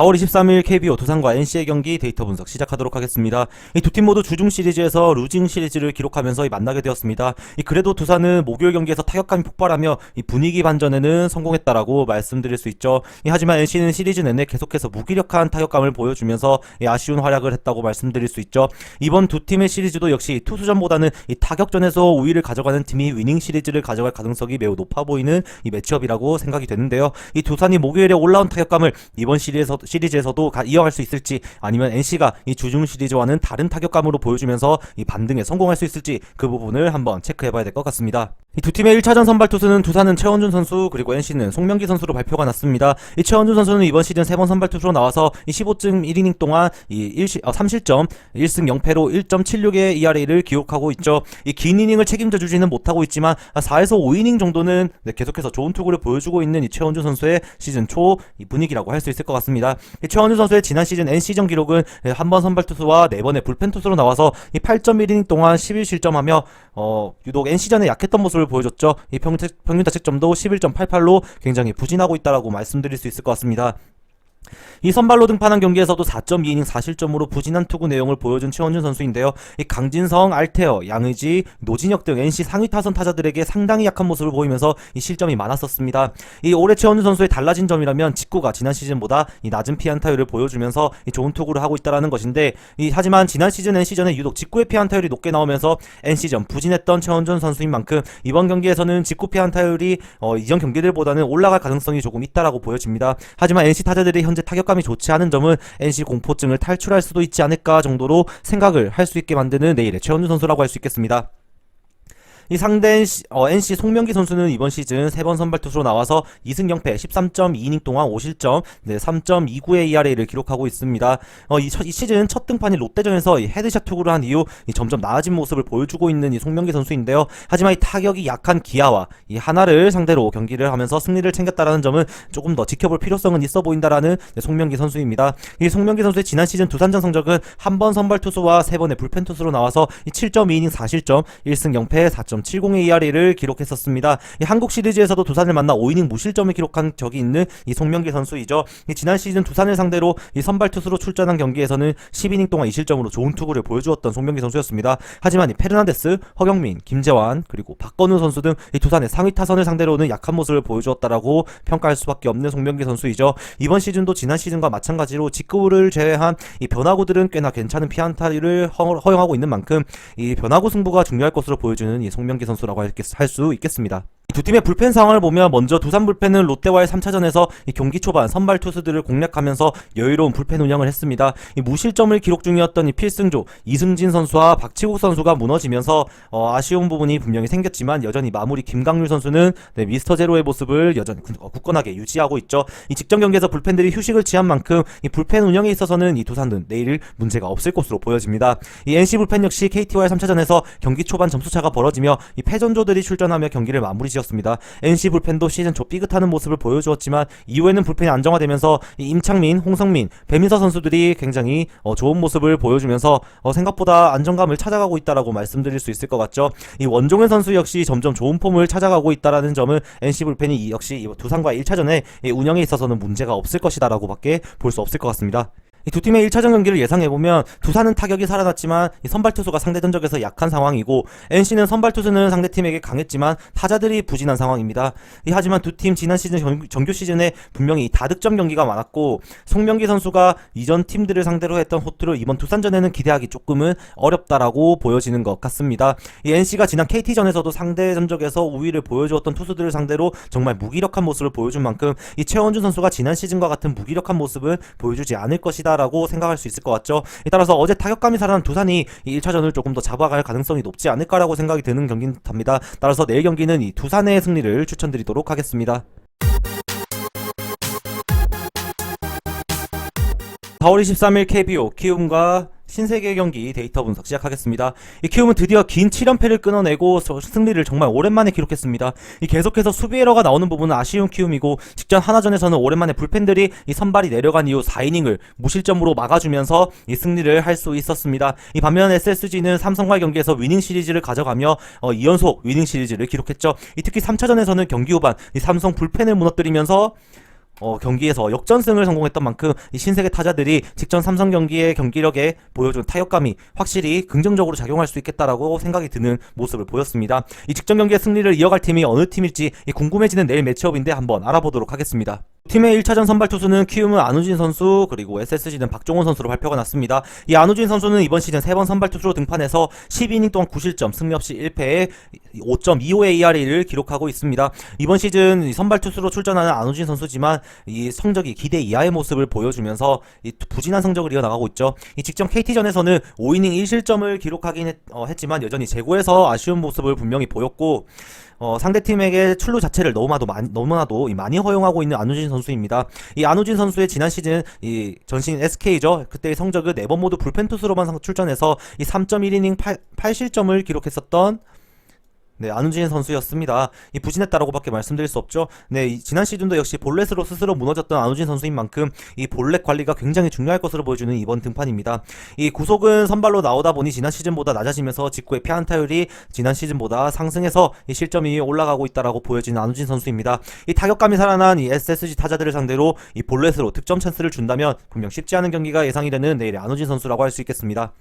4월 23일 KBO 두산과 NC의 경기 데이터 분석 시작하도록 하겠습니다. 이 두 팀 모두 주중 시리즈에서 루징 시리즈를 기록하면서 이 만나게 되었습니다. 이 그래도 두산은 목요일 경기에서 타격감이 폭발하며 이 분위기 반전에는 성공했다라고 말씀드릴 수 있죠. 이 하지만 NC는 시리즈 내내 계속해서 무기력한 타격감을 보여주면서 이 아쉬운 활약을 했다고 말씀드릴 수 있죠. 이번 두 팀의 시리즈도 역시 투수전보다는 이 타격전에서 우위를 가져가는 팀이 위닝 시리즈를 가져갈 가능성이 매우 높아 보이는 이 매치업이라고 생각이 되는데요. 이 두산이 목요일에 올라온 타격감을 이번 시리즈에서, 시리즈에서도 가- 이어갈 수 있을지 아니면 NC가 이 주중 시리즈와는 다른 타격감으로 보여주면서 이 반등에 성공할 수 있을지 그 부분을 한번 체크해봐야 될 것 같습니다. 이 두 팀의 1차전 선발 투수는 두산은 최원준 선수 그리고 NC는 송명기 선수로 발표가 났습니다. 이 최원준 선수는 이번 시즌 3번 선발 투수로 나와서 이 15쯤 1이닝 동안 이 1시, 어, 3실점 1승 0패로 1.76의 ERA를 기록하고 있죠. 이 긴 이닝을 책임져 주지는 못하고 있지만 4에서 5이닝 정도는 네, 계속해서 좋은 투구를 보여주고 있는 이 최원준 선수의 시즌 초이 분위기라고 할 수 있을 것 같습니다. 이 최원준 선수의 지난 시즌 NC전 기록은 예, 한번 선발 투수와 네 번의 불펜 투수로 나와서 이 8.1이닝 동안 11실점하며 어, 유독 NC전에 약했던 모습을 보여줬죠. 이 평균, 평균 자책점도 11.88로 굉장히 부진하고 있다라고 말씀드릴 수 있을 것 같습니다. 이 선발로 등판한 경기에서도 4.2이닝 4실점으로 부진한 투구 내용을 보여준 최원준 선수인데요. 이 강진성, 알테어, 양의지, 노진혁 등 NC 상위 타선 타자들에게 상당히 약한 모습을 보이면서 이 실점이 많았었습니다. 이 올해 최원준 선수의 달라진 점이라면 직구가 지난 시즌보다 이 낮은 피안타율을 보여주면서 이 좋은 투구를 하고 있다라는 것인데 이 하지만 지난 시즌 NC전에 유독 직구의 피안타율이 높게 나오면서 NC전 부진했던 최원준 선수인 만큼 이번 경기에서는 직구 피안타율이 어, 이전 경기들보다는 올라갈 가능성이 조금 있다라고 보여집니다. 하지만 NC 타자들이 현재 타격감이 좋지 않은 점은 NC 공포증을 탈출할 수도 있지 않을까 정도로 생각을 할 수 있게 만드는 내일의 최원준 선수라고 할 수 있겠습니다. 이 상대 NC, 어, NC 송명기 선수는 이번 시즌 3번 선발 투수로 나와서 2승 0패 13.2이닝 동안 5실점 네, 3.29의 ERA를 기록하고 있습니다. 어, 이, 첫- 이 시즌 첫 등판이 롯데전에서 이 헤드샷 투구를 한 이후 이 점점 나아진 모습을 보여주고 있는 이 송명기 선수인데요. 하지만 이 타격이 약한 기아와 이 하나를 상대로 경기를 하면서 승리를 챙겼다라는 점은 조금 더 지켜볼 필요성은 있어 보인다라는 네, 송명기 선수입니다. 이 송명기 선수의 지난 시즌 두산전 성적은 한 번 선발 투수와 세 번의 불펜 투수로 나와서 이 7.2이닝 4실점 1승 0패 4.70의 ERA를 기록했었습니다. 이 한국 시리즈에서도 두산을 만나 5이닝 무실점을 기록한 적이 있는 이 송명기 선수이죠. 이 지난 시즌 두산을 상대로 이 선발 투수로 출전한 경기에서는 12이닝 동안 2실점으로 좋은 투구를 보여주었던 송명기 선수였습니다. 하지만 이 페르난데스, 허경민, 김재환 그리고 박건우 선수 등 이 두산의 상위 타선을 상대로는 약한 모습을 보여주었다라고 평가할 수밖에 없는 송명기 선수이죠. 이번 시즌도 지난 시즌과 마찬가지로 직구를 제외한 이 변화구들은 꽤나 괜찮은 피안타를 허- 허용하고 있는 만큼 이 변화구 승부가 중요할 것으로 보여주는 이 송명 기 선수라고 할 수 있겠습니다. 이두 팀의 불펜 상황을 보면 먼저 두산 불펜은 롯데와의 3차전에서 이 경기 초반 선발 투수들을 공략하면서 여유로운 불펜 운영을 했습니다. 이 무실점을 기록 중이었던 이 필승조 이승진 선수와 박치국 선수가 무너지면서 어, 아쉬운 부분이 분명히 생겼지만 여전히 마무리 김강률 선수는 네, 미스터 제로의 모습을 여전히 굳- 어, 굳건하게 유지하고 있죠. 이 직전 경기에서 불펜들이 휴식을 취한 만큼 이 불펜 운영에 있어서는 이 두산은 내일 문제가 없을 것으로 보여집니다. 이 NC 불펜 역시 KT와의 3차전에서 경기 초반 점수차가 벌어지며 이 패전조들이 출전하며 경기를 마무리 지었 습니다. NC 불펜도 시즌 초 삐끗하는 모습을 보여주었지만 이후에는 불펜이 안정화되면서 이 임창민, 홍성민, 배민서 선수들이 굉장히 어, 좋은 모습을 보여주면서 어, 생각보다 안정감을 찾아가고 있다라고 말씀드릴 수 있을 것 같죠. 이 원종현 선수 역시 점점 좋은 폼을 찾아가고 있다라는 점은 NC 불펜이 이 역시 이 두산과 1차전에 운영에 있어서는 문제가 없을 것이다라고밖에 볼 수 없을 것 같습니다. 이두 팀의 1차전 경기를 예상해보면 두산은 타격이 살아났지만 이 선발 투수가 상대 전적에서 약한 상황이고 NC는 선발 투수는 상대 팀에게 강했지만 타자들이 부진한 상황입니다. 이 하지만 두 팀 지난 시즌 정- 정규 시즌에 분명히 다득점 경기가 많았고 송명기 선수가 이전 팀들을 상대로 했던 호투를 이번 두산전에는 기대하기 조금은 어렵다라고 보여지는 것 같습니다. 이 NC가 지난 KT전에서도 상대 전적에서 우위를 보여주었던 투수들을 상대로 정말 무기력한 모습을 보여준 만큼 이 최원준 선수가 지난 시즌과 같은 무기력한 모습은 보여주지 않을 것이다 라고 생각할 수 있을 것 같죠. 따라서 어제 타격감이 살아난 두산이 이 1차전을 조금 더 잡아갈 가능성이 높지 않을까라고 생각이 드는 경기인 듯합니다. 따라서 내일 경기는 이 두산의 승리를 추천드리도록 하겠습니다. 4월 23일 KBO 키움과 신세계 경기 데이터 분석 시작하겠습니다. 이 키움은 드디어 긴 7연패를 끊어내고 서- 승리를 정말 오랜만에 기록했습니다. 이 계속해서 수비 에러가 나오는 부분은 아쉬운 키움이고 직전 하나전에서는 오랜만에 불펜들이 이 선발이 내려간 이후 4이닝을 무실점으로 막아주면서 이 승리를 할 수 있었습니다. 이 반면 SSG는 삼성과의 경기에서 위닝 시리즈를 가져가며 어, 2연속 위닝 시리즈를 기록했죠. 이 특히 3차전에서는 경기 후반 이 삼성 불펜을 무너뜨리면서 어, 경기에서 역전승을 성공했던 만큼 이 신세계 타자들이 직전 삼성 경기의 경기력에 보여준 타격감이 확실히 긍정적으로 작용할 수 있겠다라고 생각이 드는 모습을 보였습니다. 이 직전 경기의 승리를 이어갈 팀이 어느 팀일지 이 궁금해지는 내일 매치업인데 한번 알아보도록 하겠습니다. 팀의 1차전 선발 투수는 키움은 안우진 선수 그리고 SSG는 박종원 선수로 발표가 났습니다. 이 안우진 선수는 이번 시즌 3번 선발 투수로 등판해서 12이닝 동안 9실점 승리 없이 1패에 5.25의 ERA를 기록하고 있습니다. 이번 시즌 이 선발 투수로 출전하는 안우진 선수지만 이 성적이 기대 이하의 모습을 보여주면서 이 부진한 성적을 이어나가고 있죠. 이 직전 KT전에서는 5이닝 1실점을 기록하긴 했, 어, 했지만 여전히 제고에서 아쉬운 모습을 분명히 보였고 어, 상대팀에게 출루 자체를 너무나도 많이, 너무나도 이 많이 허용하고 있는 안우진 선수입니다. 이 안우진 선수의 지난 시즌 이 전신 SK죠. 그때의 성적을 네번 모두 불펜 투수로만 상- 출전해서 이 3.1이닝 8, 8실점을 기록했었던 네, 안우진 선수였습니다. 이 부진했다라고밖에 말씀드릴 수 없죠. 네, 이 지난 시즌도 역시 볼넷으로 스스로 무너졌던 안우진 선수인 만큼 이 볼넷 관리가 굉장히 중요할 것으로 보여주는 이번 등판입니다. 이 구속은 선발로 나오다 보니 지난 시즌보다 낮아지면서 직구의 피안 타율이 지난 시즌보다 상승해서 이 실점이 올라가고 있다라고 보여지는 안우진 선수입니다. 이 타격감이 살아난 이 SSG 타자들을 상대로 이 볼넷으로 득점 찬스를 준다면 분명 쉽지 않은 경기가 예상이 되는 내일의 안우진 선수라고 할 수 있겠습니다.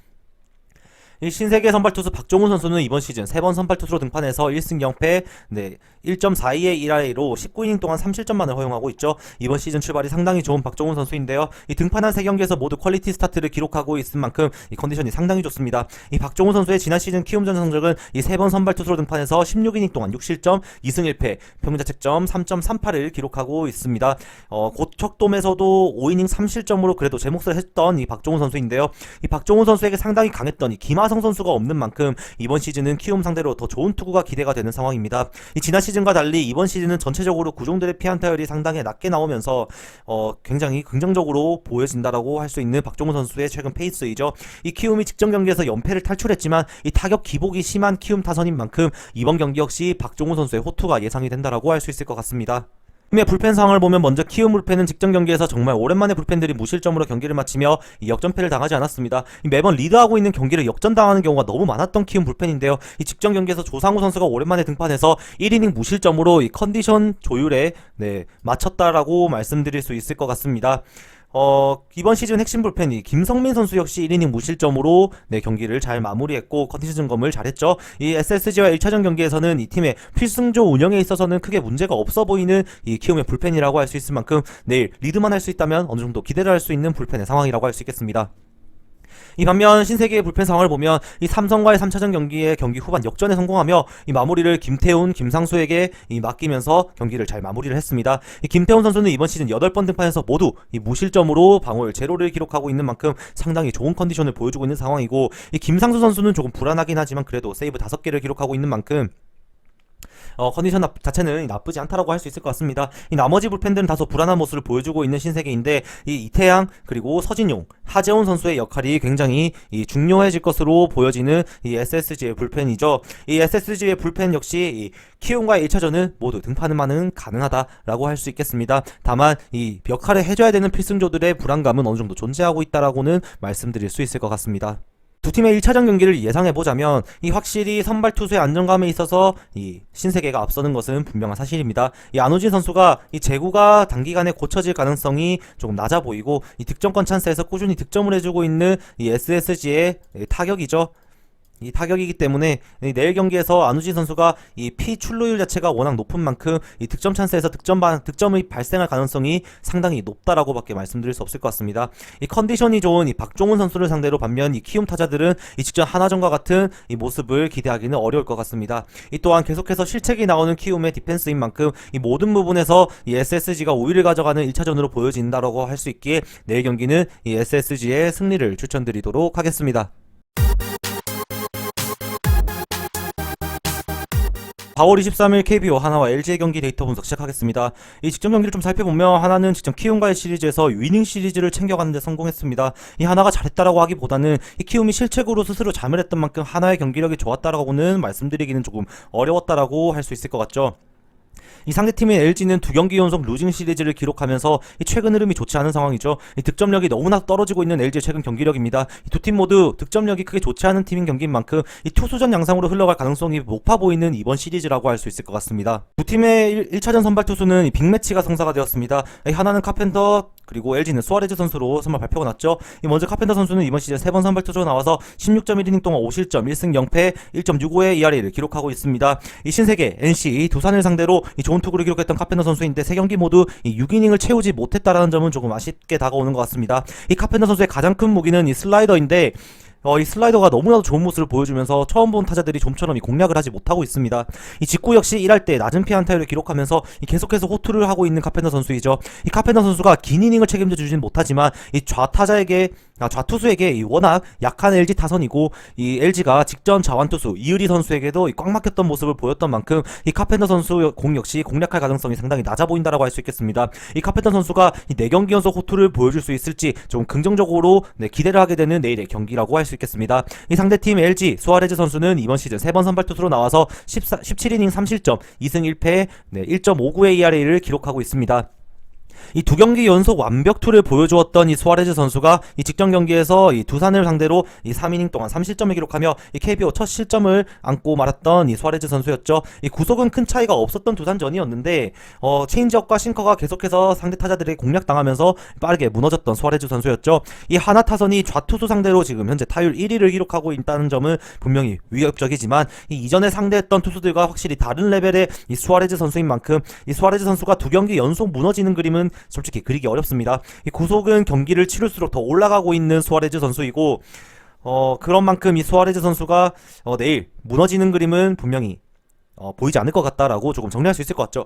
이 신세계 선발 투수 박종훈 선수는 이번 시즌 3번 선발 투수로 등판해서 1승 0패, 네, 1.42의 1RA로 19이닝 동안 3실점만을 허용하고 있죠. 이번 시즌 출발이 상당히 좋은 박종훈 선수인데요. 이 등판한 3경기에서 모두 퀄리티 스타트를 기록하고 있은 만큼 이 컨디션이 상당히 좋습니다. 이 박종훈 선수의 지난 시즌 키움전 성적은 이 3번 선발 투수로 등판해서 16이닝 동안 6실점, 2승 1패, 평균 자책점 3.38을 기록하고 있습니다. 어, 고척돔에서도 5이닝 3실점으로 그래도 제 몫을 했던 이 박종훈 선수인데요. 이 박종훈 선수에게 상당히 강했던 이 김하 성 선수가 없는 만큼 이번 시즌은 키움 상대로 더 좋은 투구가 기대가 되는 상황입니다. 이 지난 시즌과 달리 이번 시즌은 전체적으로 구종들의 피안타율이 상당히 낮게 나오면서 어, 굉장히 긍정적으로 보여진다라고 할 수 있는 박종훈 선수의 최근 페이스이죠. 이 키움이 직전 경기에서 연패를 탈출했지만 이 타격 기복이 심한 키움 타선인 만큼 이번 경기 역시 박종훈 선수의 호투가 예상이 된다라고 할 수 있을 것 같습니다. 팀의 불펜 상황을 보면 먼저 키움 불펜은 직전 경기에서 정말 오랜만에 불펜들이 무실점으로 경기를 마치며 이 역전패를 당하지 않았습니다. 이 매번 리드하고 있는 경기를 역전당하는 경우가 너무 많았던 키움 불펜인데요. 이 직전 경기에서 조상우 선수가 오랜만에 등판해서 1이닝 무실점으로 이 컨디션 조율에 네, 맞췄다라고 말씀드릴 수 있을 것 같습니다. 어, 이번 시즌 핵심 불펜이 김성민 선수 역시 1이닝 무실점으로 네, 경기를 잘 마무리했고 컨디션 점검을 잘했죠. 이 SSG와 1차전 경기에서는 이 팀의 필승조 운영에 있어서는 크게 문제가 없어 보이는 이 키움의 불펜이라고 할 수 있을 만큼 내일 리드만 할 수 있다면 어느 정도 기대를 할 수 있는 불펜의 상황이라고 할 수 있겠습니다. 이 반면 신세계의 불펜 상황을 보면 이 삼성과의 3차전 경기의 경기 후반 역전에 성공하며 이 마무리를 김태훈, 김상수에게 이 맡기면서 경기를 잘 마무리를 했습니다. 이 김태훈 선수는 이번 시즌 8번 등판에서 모두 이 무실점으로 방어율 제로를 기록하고 있는 만큼 상당히 좋은 컨디션을 보여주고 있는 상황이고 이 김상수 선수는 조금 불안하긴 하지만 그래도 세이브 5개를 기록하고 있는 만큼 어, 컨디션 나- 자체는 나쁘지 않다라고 할 수 있을 것 같습니다. 이 나머지 불펜들은 다소 불안한 모습을 보여주고 있는 신세계인데 이 이태양 그리고 서진용, 하재훈 선수의 역할이 굉장히 이 중요해질 것으로 보여지는 이 SSG의 불펜이죠. 이 SSG의 불펜 역시 이 키움과의 1차전은 모두 등판만은 가능하다라고 할 수 있겠습니다. 다만 이 역할을 해줘야 되는 필승조들의 불안감은 어느 정도 존재하고 있다라고는 말씀드릴 수 있을 것 같습니다. 두 팀의 1차전 경기를 예상해 보자면 이 확실히 선발 투수의 안정감에 있어서 이 신세계가 앞서는 것은 분명한 사실입니다. 이 안호진 선수가 이 제구가 단기간에 고쳐질 가능성이 조금 낮아 보이고 이 득점권 찬스에서 꾸준히 득점을 해주고 있는 이 SSG의 타격이죠. 이 타격이기 때문에 이 내일 경기에서 안우진 선수가 이 피 출루율 자체가 워낙 높은 만큼 이 득점 찬스에서 득점 반, 득점이 발생할 가능성이 상당히 높다라고밖에 말씀드릴 수 없을 것 같습니다. 이 컨디션이 좋은 이 박종훈 선수를 상대로 반면 이 키움 타자들은 이 직전 하나전과 같은 이 모습을 기대하기는 어려울 것 같습니다. 이 또한 계속해서 실책이 나오는 키움의 디펜스인 만큼 이 모든 부분에서 이 SSG가 우위를 가져가는 1차전으로 보여진다라고 할 수 있기에 내일 경기는 이 SSG의 승리를 추천드리도록 하겠습니다. 4월 23일 KBO 하나와 LG의 경기 데이터 분석 시작하겠습니다. 이 직전 경기를 좀 살펴보면 하나는 직전 키움과의 시리즈에서 위닝 시리즈를 챙겨가는데 성공했습니다. 이 하나가 잘했다라고 하기보다는 이 키움이 실책으로 스스로 잠을 했던 만큼 하나의 경기력이 좋았다라고는 말씀드리기는 조금 어려웠다라고 할 수 있을 것 같죠. 이 상대팀인 LG는 두 경기 연속 루징 시리즈를 기록하면서 이 최근 흐름이 좋지 않은 상황이죠. 이 득점력이 너무나 떨어지고 있는 LG의 최근 경기력입니다. 두 팀 모두 득점력이 크게 좋지 않은 팀인 경기인 만큼 이 투수전 양상으로 흘러갈 가능성이 높아 보이는 이번 시리즈라고 할 수 있을 것 같습니다. 두 팀의 1, 차전 선발 투수는 이 빅매치가 성사가 되었습니다. 이 하나는 카펜터 그리고 LG는 수아레즈 선수로 선발 발표가 났죠. 이 먼저 카펜터 선수는 이번 시즌 세번 선발 투수로 나와서 16.1이닝 동안 5실점, 1승 0패, 1.65의 ERA를 기록하고 있습니다. 이 신세계, NC, 두산을 상대로 이 좋은 투구를 기록했던 카펜터 선수인데 세 경기 모두 이 6이닝을 채우지 못했다라는 점은 조금 아쉽게 다가오는 것 같습니다. 이 카펜터 선수의 가장 큰 무기는 이 슬라이더인데 어, 이 슬라이더가 너무나도 좋은 모습을 보여주면서 처음 본 타자들이 좀처럼 이 공략을 하지 못하고 있습니다. 이 직구 역시 일할 때 낮은 피 안 타율을 기록하면서 이 계속해서 호투를 하고 있는 카펜터 선수이죠. 이 카펜터 선수가 긴 이닝을 책임져 주진 못하지만 이 좌타자에게 아, 좌투수에게 이 워낙 약한 LG 타선이고 이 LG가 직전 자완투수 이의리 선수에게도 이꽉 막혔던 모습을 보였던 만큼 이 카펜터 선수 공 역시 공략할 가능성이 상당히 낮아 보인다라고 할 수 있겠습니다. 이 카펜터 선수가 이 4경기 연속 호투를 보여줄 수 있을지 좀 긍정적으로 네, 기대를 하게 되는 내일의 경기라고 할 수 있겠습니다. 이 상대팀 LG 수아레즈 선수는 이번 시즌 3번 선발 투수로 나와서 14, 17이닝 3실점 2승 1패 네, 1.59의 ERA를 기록하고 있습니다. 이 두 경기 연속 완벽투를 보여주었던 이 수아레즈 선수가 이 직전 경기에서 이 두산을 상대로 이 3이닝 동안 3실점을 기록하며 이 KBO 첫 실점을 안고 말았던 이 수아레즈 선수였죠. 이 구속은 큰 차이가 없었던 두산전이었는데 어 체인지업과 싱커가 계속해서 상대 타자들에게 공략당하면서 빠르게 무너졌던 수아레즈 선수였죠. 이 하나 타선이 좌투수 상대로 지금 현재 타율 1위를 기록하고 있다는 점은 분명히 위협적이지만 이 이전에 상대했던 투수들과 확실히 다른 레벨의 이 수아레즈 선수인 만큼 이 수아레즈 선수가 두 경기 연속 무너지는 그림은 솔직히 그리기 어렵습니다. 이 구속은 경기를 치를수록 더 올라가고 있는 수아레즈 선수이고 어 그런 만큼 이 수아레즈 선수가 어, 내일 무너지는 그림은 분명히 어, 보이지 않을 것 같다라고 조금 정리할 수 있을 것 같죠.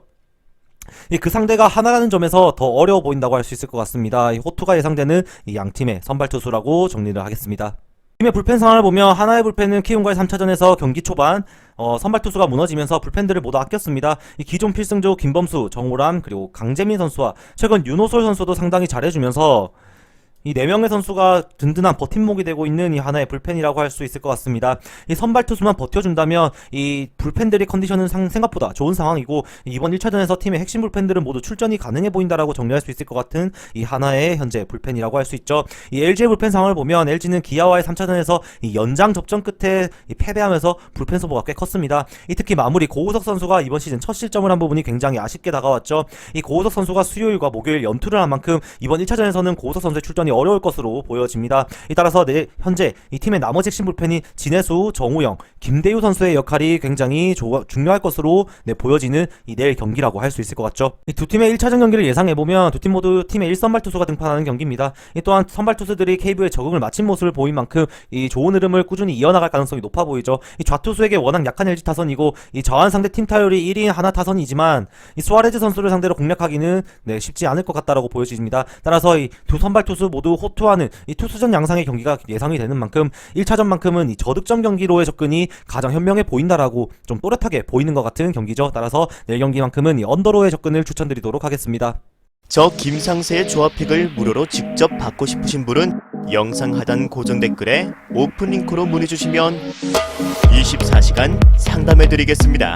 이그 상대가 하나라는 점에서 더 어려워 보인다고 할 수 있을 것 같습니다. 이 호투가 예상되는 이 양 팀의 선발 투수라고 정리를 하겠습니다. 팀의 불펜 상황을 보면 하나의 불펜은 키움과의 3차전에서 경기 초반 어, 선발 투수가 무너지면서 불펜들을 모두 아꼈습니다. 이 기존 필승조 김범수, 정우람 그리고 강재민 선수와 최근 윤호솔 선수도 상당히 잘해주면서 이 네 명의 선수가 든든한 버팀목이 되고 있는 이 하나의 불펜이라고 할 수 있을 것 같습니다. 이 선발 투수만 버텨준다면 이 불펜들의 컨디션은 상- 생각보다 좋은 상황이고 이번 1차전에서 팀의 핵심 불펜들은 모두 출전이 가능해 보인다라고 정리할 수 있을 것 같은 이 하나의 현재 불펜이라고 할 수 있죠. 이 LG의 불펜 상황을 보면 LG는 기아와의 3차전에서 이 연장 접전 끝에 이 패배하면서 불펜 소모가 꽤 컸습니다. 이 특히 마무리 고우석 선수가 이번 시즌 첫 실점을 한 부분이 굉장히 아쉽게 다가왔죠. 이 고우석 선수가 수요일과 목요일 연투를 한 만큼 이번 1차전에서는 고우석 선수의 출전이 어려울 것으로 보여집니다. 이 따라서 내 현재 이 팀의 나머지 핵심 불펜이 진해수, 정우영, 김대우 선수의 역할이 굉장히 조- 중요할 것으로 네, 보여지는 이 내일 경기라고 할 수 있을 것 같죠. 이두 팀의 1차전 경기를 예상해 보면 두 팀 모두 팀의 1선발 투수가 등판하는 경기입니다. 이 또한 선발 투수들이 KBO에 적응을 마친 모습을 보인 만큼 이 좋은 흐름을 꾸준히 이어나갈 가능성이 높아 보이죠. 이 좌투수에게 워낙 약한 LG 타선이고 이 저한 상대 팀 타율이 1인 하나 타선이지만 이 수아레즈 선수를 상대로 공략하기는 네, 쉽지 않을 것 같다라고 보여집니다. 따라서 이 두 선발 투수 모두 호투하는 이 투수전 양상의 경기가 예상이 되는 만큼 1차전만큼은 이 저득점 경기로의 접근이 가장 현명해 보인다라고 좀 또렷하게 보이는 것 같은 경기죠. 따라서 내일 경기만큼은 이 언더로의 접근을 추천드리도록 하겠습니다. 저 김상세의 조합픽을 무료로 직접 받고 싶으신 분은 영상 하단 고정 댓글에 오픈 링크로 문의 주시면 24시간 상담해 드리겠습니다.